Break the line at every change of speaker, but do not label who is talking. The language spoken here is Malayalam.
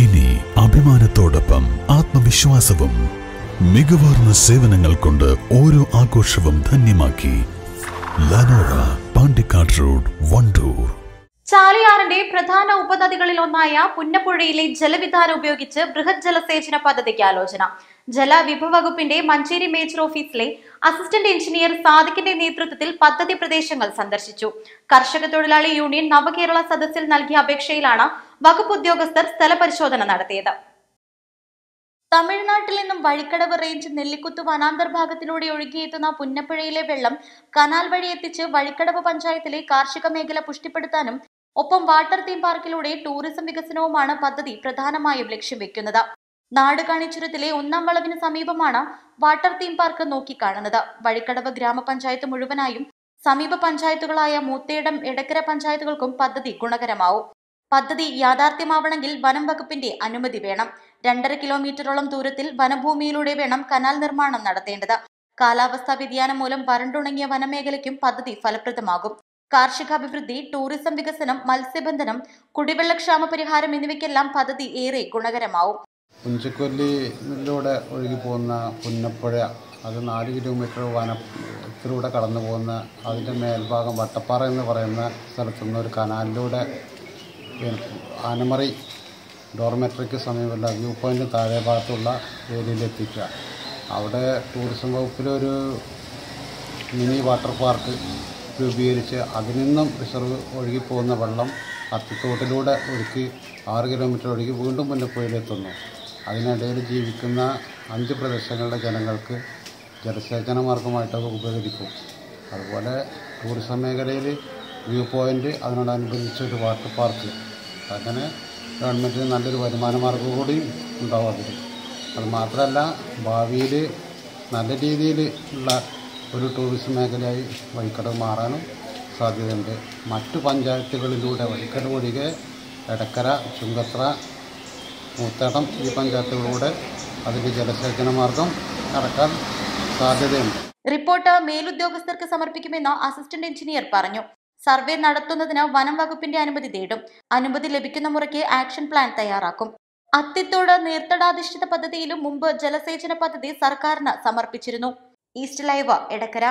ഇനി അഭിമാനത്തോടൊപ്പം ആത്മവിശ്വാസവും മികവാർന്ന സേവനങ്ങൾ കൊണ്ട് ഓരോ ആഘോഷവും ധന്യമാക്കി ലനോറ പാണ്ടിക്കാട് റോഡ് വണ്ടൂർ.
ചാലിയാറിന്റെ പ്രധാന ഉപനദികളിൽ ഒന്നായ പുന്നപ്പുഴയിലെ ജലവിധാനം ഉപയോഗിച്ച് ബൃഹത് ജലസേചന പദ്ധതിക്ക് ആലോചന. ജലവിഭവ വകുപ്പിന്റെ Manjeri major office assistant engineer സാദിഖിന്റെ നേതൃത്വത്തിൽ പദ്ധതി പ്രദേശങ്ങൾ സന്ദർശിച്ചു. കർഷക തൊഴിലാളി യൂണിയൻ നവകേരള സദസ്സിൽ നൽകിയ അപേക്ഷയിലാണ് വകുപ്പ് ഉദ്യോഗസ്ഥർ സ്ഥലപരിശോധന നടത്തിയത്. തമിഴ്നാട്ടിൽ നിന്നും വഴിക്കടവ് റേഞ്ച് നെല്ലിക്കുത്ത് വനാന്തർ ഭാഗത്തിലൂടെ ഒഴുകിയെത്തുന്ന പുന്നപ്പുഴയിലെ വെള്ളം കനാൽ വഴി എത്തിച്ച് വഴിക്കടവ് പഞ്ചായത്തിലെ കാർഷിക മേഖല പുഷ്ടിപ്പെടുത്താനും ഒപ്പം വാട്ടർ തീം പാർക്കിലൂടെ ടൂറിസം വികസനവുമാണ് പദ്ധതി പ്രധാനമായും ലക്ഷ്യം വെക്കുന്നത്. നാട് കാണിച്ചുരത്തിലെ ഒന്നാം വളവിന് സമീപമാണ് വാട്ടർ തീം പാർക്ക് നോക്കിക്കാണുന്നത്. വഴിക്കടവ് ഗ്രാമപഞ്ചായത്ത് മുഴുവനായും സമീപ പഞ്ചായത്തുകളായ മൂത്തേടം എടക്കര പഞ്ചായത്തുകൾക്കും പദ്ധതി ഗുണകരമാവും. പദ്ധതി യാഥാർത്ഥ്യമാവണമെങ്കിൽ വനം വകുപ്പിന്റെ അനുമതി വേണം. രണ്ടര കിലോമീറ്ററോളം ദൂരത്തിൽ വനഭൂമിയിലൂടെ വേണം കനാൽ നിർമ്മാണം നടത്തേണ്ടത്. കാലാവസ്ഥാ വ്യതിയാനം മൂലം വരണ്ടുണങ്ങിയ വനമേഖലയ്ക്കും പദ്ധതി ഫലപ്രദമാകും. കാർഷികാഭിവൃദ്ധി ടൂറിസം വികസനം മത്സ്യബന്ധനം കുടിവെള്ളക്ഷാമ പരിഹാരം എന്നിവയ്ക്കെല്ലാം പദ്ധതി ഏറെ ഗുണകരമാവും.
പുഞ്ചക്കൊല്ലിയിലൂടെ ഒഴുകി പോകുന്ന പുന്നപ്പുഴ അത് നാല് കിലോമീറ്റർ വനത്തിലൂടെ കടന്നു പോകുന്ന അതിന്റെ മേൽഭാഗം വട്ടപ്പാറ എന്ന് പറയുന്ന സ്ഥലത്തുനിന്ന് ഒരു കനാലിലൂടെ ആനമറി ഡോർമെട്രിക്ക് സമീപമുള്ള വ്യൂ പോയിന്റ് താഴെ ഭാഗത്തുള്ള ഏരിയയിൽ എത്തിക്കുക അവിടെ ടൂറിസം വകുപ്പിലൊരു മിനി വാട്ടർ പാർക്ക് രൂപീകരിച്ച് അതിൽ നിന്നും റിസർവ് ഒഴുകി പോകുന്ന വെള്ളം അത്തിത്തോട്ടിലൂടെ ഒഴുക്കി ആറ് കിലോമീറ്റർ ഒഴുകി വീണ്ടും മുല്ലപ്പുഴയിലെത്തുന്നു അതിനിടയിൽ ജീവിക്കുന്ന അഞ്ച് പ്രദേശങ്ങളിലെ ജനങ്ങൾക്ക് ജലസേചന മാർഗമായിട്ടത് ഉപകരിക്കും. അതുപോലെ ടൂറിസം മേഖലയിൽ വ്യൂ പോയിന്റ് അതിനോടനുബന്ധിച്ച് ഒരു വാട്ടർ പാർക്ക് അങ്ങനെ ഗവൺമെന്റിന് നല്ലൊരു വരുമാന മാർഗം കൂടി ഉണ്ടാവും അതിൽ അത് മാത്രമല്ല ഭാവിയിൽ നല്ല രീതിയിൽ ഉള്ള ഒരു ടൂറിസം മേഖലയായി വഴിക്കടവ് മാറാനും സാധ്യതയുണ്ട്. മറ്റു പഞ്ചായത്തുകളിലൂടെ വഴിക്കടവ് ഒഴികെ എടക്കര ചുങ്കത്ര മൂത്തടം ഈ പഞ്ചായത്തുകളിലൂടെ അതിന്റെ ജലസേചന മാർഗം നടക്കാൻ സാധ്യതയുണ്ട്.
റിപ്പോർട്ട് മേലുദ്യോഗസ്ഥർക്ക് സമർപ്പിക്കുമെന്ന് അസിസ്റ്റന്റ് എഞ്ചിനീയർ പറഞ്ഞു. സർവേ നടത്തുന്നതിന് വനം വകുപ്പിന്റെ അനുമതി തേടും അനുമതി ലഭിക്കുന്ന മുറയ്ക്ക് ആക്ഷൻ പ്ലാൻ തയ്യാറാക്കും. അത്തിത്തോട് നീർത്തടാധിഷ്ഠിത പദ്ധതിയിലും മുമ്പ് ജലസേചന പദ്ധതി സർക്കാരിന് സമർപ്പിച്ചിരുന്നു. East live Edakkara.